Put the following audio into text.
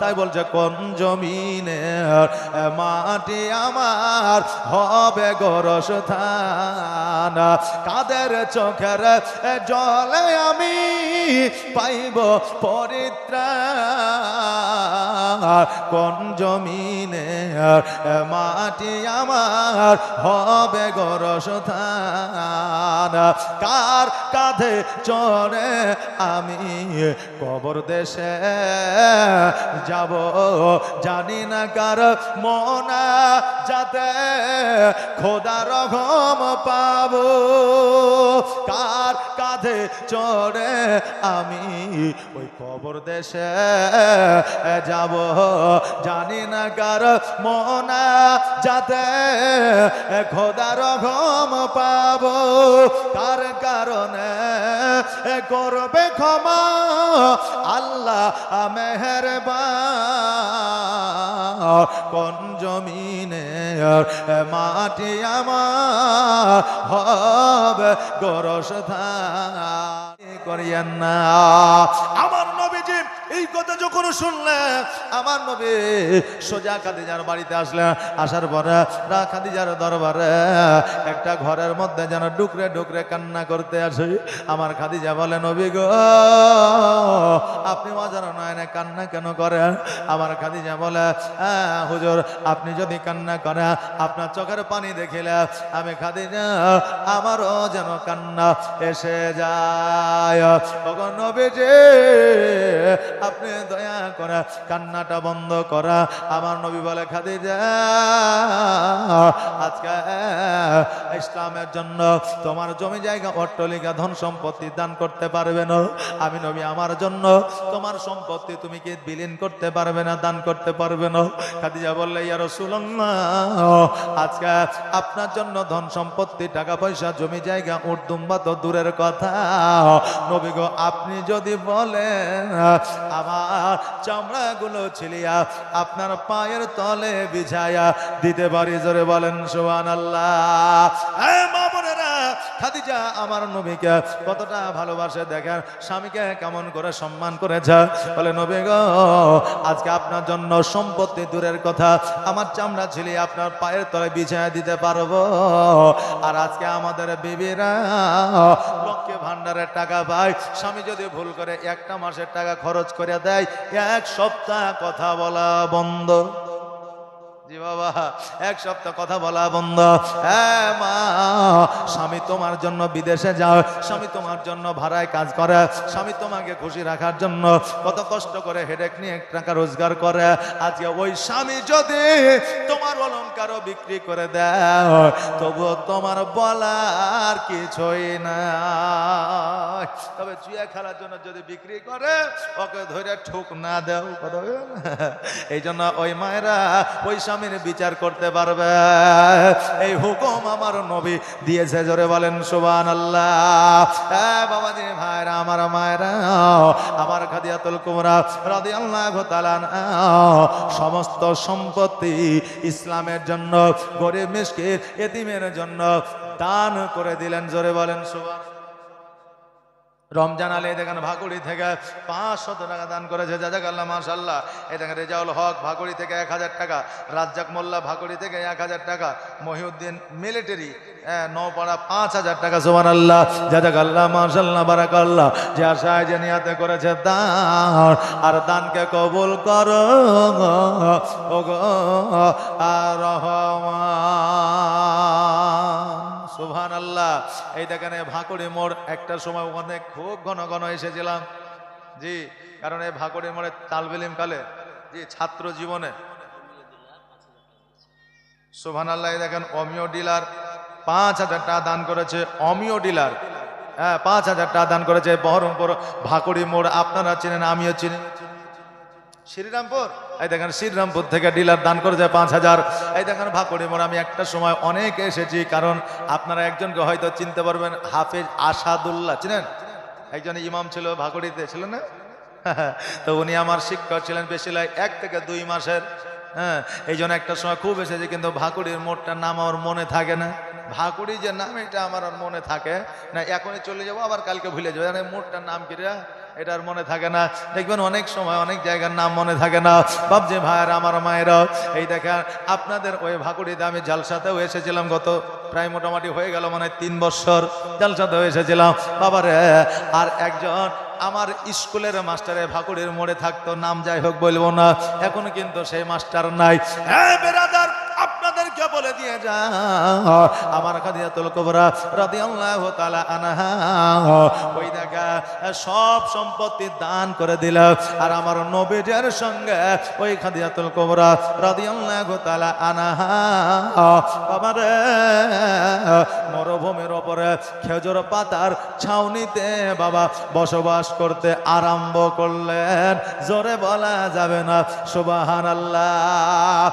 তাই বলছে কোন জমিনে মাটি আমার হবে গরস থানা কাদের চোখের জলে আমি পাইব পরিত্রাণ কোন জমিনে মাটি আমার হবে গরস থান কার কাঁধে চড়ে আমি কবর দেশে যাব? জানি না কার মনা যাতে খোদার ঘম পাব। কার কাঁধে চড়ে আমি। ওই কবর দেশে যাব, জানি না কার মনা যাতে খোদার ঘম পাব। তার কারণে করবে ক্ষমা, আল্লাহ মেহরবান। কোন জমিনে মাটি আমার হবে গরস করিয়েন না। আমার নবীজি এই কথা যখন শুনলে আমার নবী সোজা খাদিজার বাড়িতে আসলে আসার পরে খাদিজার দরবারে একটা ঘরের মধ্যে যেন ডুকরে ডুকরে কান্না করতে আসে। আমার খাদিজা বলে, নবী গো আপনি মজার নয় না কান্না কেন করেন? আমার খাদিজা বলে "হ্যাঁ, হুজুর আপনি যদি কান্না করেন আপনার চোখের পানি দেখিলে আমি খাদিজা আমারও যেন কান্না এসে যায়। তখন নবীজি আপনি দয়া করে কান্নাটা বন্ধ করা আমার নবী বলে খাদিজা আজকে ইসলামের জন্য তোমার জমি জায়গা, অট্টলিকা, ধন সম্পত্তি দান করতে পারবে না। আমি নবী, আমার জন্য তোমার সম্পত্তি তুমি কি বিলীন করতে পারবে না, দান করতে পারবে না? খাদিজা বললে, ইয়া রাসূলুল্লাহ, আজকে আপনার জন্য ধন সম্পত্তি, টাকা পয়সা, জমি জায়গা উর্দুম্বা তো দূরের কথা। নবী গো, আপনি যদি বলেন, আমার চামড়াগুলো ছিলিয়া আপনার পায়ের তলে বিছায়া দিতে পারি, জোরে বলেন সুবহান আল্লাহ খাদিজা আমার নবীকে কতটা ভালোবাসে দেখেন, স্বামীকে কেমন করে সম্মান করেছে। বলে, নবী গো, আজকে আপনার জন্য সম্পত্তি দূরের কথা, আমার চামড়া ছিলি আপনার পায়ের তলে বিছায়া দিতে পারব। আর আজকে আমাদের বিবিরা লক্ষ্যে ভান্ডারের টাকা পায়। স্বামী যদি ভুল করে একটা মাসের টাকা খরচ করে দেয়, এক সপ্তাহ কথা বলা বন্ধ। জি এক সপ্তাহ কথা বলা বন্ধ। হ্যাঁ মা, স্বামী তোমার জন্য বিদেশে যাও, স্বামী তোমার জন্য ভাড়ায় কাজ করে, স্বামী তোমাকে খুশি রাখার জন্য কত কষ্ট করে হেডেক নিয়ে টাকা রোজগার করে। আজকে ওই স্বামী যদি তোমার অলঙ্কারও বিক্রি করে দেয়, তবুও তোমার বলার কিছুই না তবে চুয়া খেলার জন্য যদি বিক্রি করে, ওকে ধরে ঠুক না দেও। কথা এই জন্য ওই মায়েরা ওই স্বামীর বিচার করতে পারবে। এই হুকুম আমার নবী দিয়েছে, জোরে বলেন সুবান আল্লাহ হ্যাঁ বাবাজি, ভাইরা, আমার মায়েরা, আমার খাদিয়াতুল কুমরা রাদি আল্লাহ সমস্ত সম্পত্তি ইসলামের জন্য, গরিব মিসকির এতিমের জন্য দান করে দিলেন, জোরে বলেন সুবান রমজান আলী দেখেন ভাকুড়ি থেকে পাঁচশত টাকা দান করেছে জাজাক আল্লাহ মাশাল্লাহ এই দেখেন রেজাউল হক ভাকুড়ি থেকে এক হাজার টাকা, রাজ্জাক মোল্লা ভাকুড়ি থেকে এক হাজার টাকা, মহিউদ্দিন মিলিটারি নৌপাড়া পাঁচ হাজার টাকা সোমান আল্লাহ জাজাক আল্লাহ মাশাল্লাহ বারাক আল্লাহ যে আশায়, যে নিয়াতে করেছে দান, আর দানকে কবুল করো। আর রহমান। সুবহান আল্লাহ এই দেখেন ভাকুড়ি মোড়, একটা সময় ওখানে খুব ঘন ঘন এসেছিলাম। জি, কারণ এই ভাকুড়ি মোড়ে তালবিলিম কালে, জি, ছাত্র জীবনে। সুবহান আল্লাহ এই দেখেন অমিও ডিলার পাঁচ হাজার টাকা দান করেছে অমিও ডিলার। হ্যাঁ পাঁচ হাজার টাকা দান করেছে, বহরমপুর ভাকুড়ি মোড়, আপনারা চিনেন, আমিও চিনি। শ্রীরামপুর? এই দেখেন শ্রীরামপুর থেকে ডিলার দান করেছে পাঁচ হাজার। এই দেখেন ভাকুড়ি মোড়, আমি একটা সময় অনেক এসেছি, কারণ আপনারা একজনকে হয়তো চিনতে পারবেন, হাফেজ আসাদুল্লাহ, চিনেন? একজন ইমাম ছিল ভাকুড়িতে ছিল না? তো উনি আমার শিক্ষক ছিলেন বেশি লাই এক থেকে দুই মাসের। হ্যাঁ এই জন্য একটা সময় খুব এসেছে, কিন্তু ভাকুড়ির মোড়টার নাম আমার মনে থাকে না। ভাকুড়ি যে নাম, এটা আমার মনে থাকে না। এখনই চলে যাব, আবার কালকে ভুলে যাব। মোড়টার নাম কি রে? এটার মনে থাকে না। দেখবেন অনেক সময় অনেক জায়গার নাম মনে থাকে না। বাবজি ভাইয়ের আমার মায়েরা, এই দেখেন, আপনাদের ওই ভাকুড়িতে আমি জালসাতেও এসেছিলাম গত প্রায় মোটামুটি হয়ে গেল মানে তিন বছর। জালসাতেও এসেছিলাম। বাবারে, আর একজন আমার স্কুলের মাস্টারে ভাকুড়ির মোড়ে থাকতো, নাম যাই হোক বলব না, এখন কিন্তু সেই মাস্টার নাই। হ্যাঁ বেরাদার বলে দিয়ে যা। আমার খাদিয়াতুল কুবরা রাদিয়াল্লাহু তাআলা আনহা। ওই দেখা, সব সম্পত্তি দান করে দিল। আর আমার নবীজের সঙ্গে ওই খাদিয়াতুল কুবরা রাদিয়াল্লাহু তাআলা আনহা। বাবা রে মরুভূমির ওপরে খেজুর পাতার ছাউনিতে বাবা বসবাস করতে আরম্ভ করলেন। জোরে বলা যাবে না, সুবহানাল্লাহ।